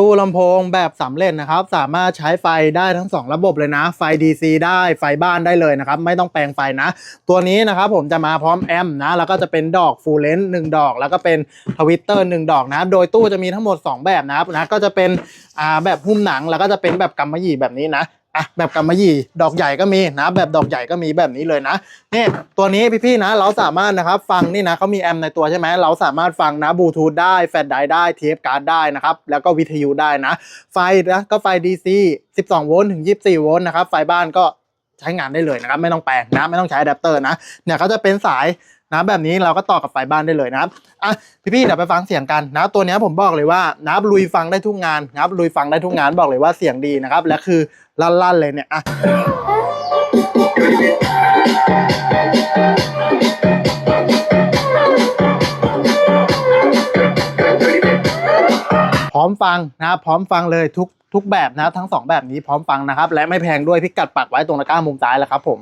ตู้ลำโพงแบบสำเร็จนะครับ สามารถใช้ไฟได้ทั้ง 2 ระบบเลยนะ ไฟ DC ได้ไฟบ้านได้เลยนะครับ ไม่ต้องแปลงไฟนะ ตัวนี้นะครับผมจะมาพร้อมแอมป์นะ แล้วก็จะเป็นดอกฟูลเลนหนึ่งดอก แล้วก็เป็นทวิตเตอร์หนึ่งดอกนะ โดยตู้จะมีทั้งหมด 2 แบบนะครับนะก็จะเป็นอ่าแบบหุ้มหนังแล้วก็จะเป็นแบบกำมะหยี่แบบนี้นะ อะแบบกำมะหยี่ดอกใหญ่ก็มีนะ แบบดอกใหญ่ก็มีแบบนี้เลยนะนี่ตัวนี้พี่ๆนะ เราสามารถนะครับฟังนี่นะเขามีแอมป์ในตัวใช่ไหมเราสามารถฟังนะบลูทูธได้แฟลชไดร์ได้เทปการ์ดได้นะครับ แล้วก็วิทยุได้นะ ไฟนะก็ไฟ DC 12 โวลต์ถึง 24 โวลต์นะครับ ไฟบ้านก็ ใช้งานได้เลยนะครับไม่ต้องแปลงนะไม่ต้องใช้อะแดปเตอร์นะเนี่ยเขาจะเป็นสายนะแบบนี้เราก็ต่อกับไฟบ้านได้เลยนะครับอะพี่ๆเดี๋ยวไปฟังเสียงกันนะตัวนี้ผมบอกเลยว่านะลุยฟังได้ทุกงานนะครับลุยฟังได้ทุกงานบอกเลยว่าเสียงดีนะครับและคือลั่นๆเลยเนี่ยอะพร้อมฟังนะพร้อมฟังเลยทุก ทุกแบบนะครับทั้งสองแบบนี้พร้อมฟังนะครับ และไม่แพงด้วยพิกัดปักไว้ตรงตะกร้ามุมซ้ายแล้วครับผม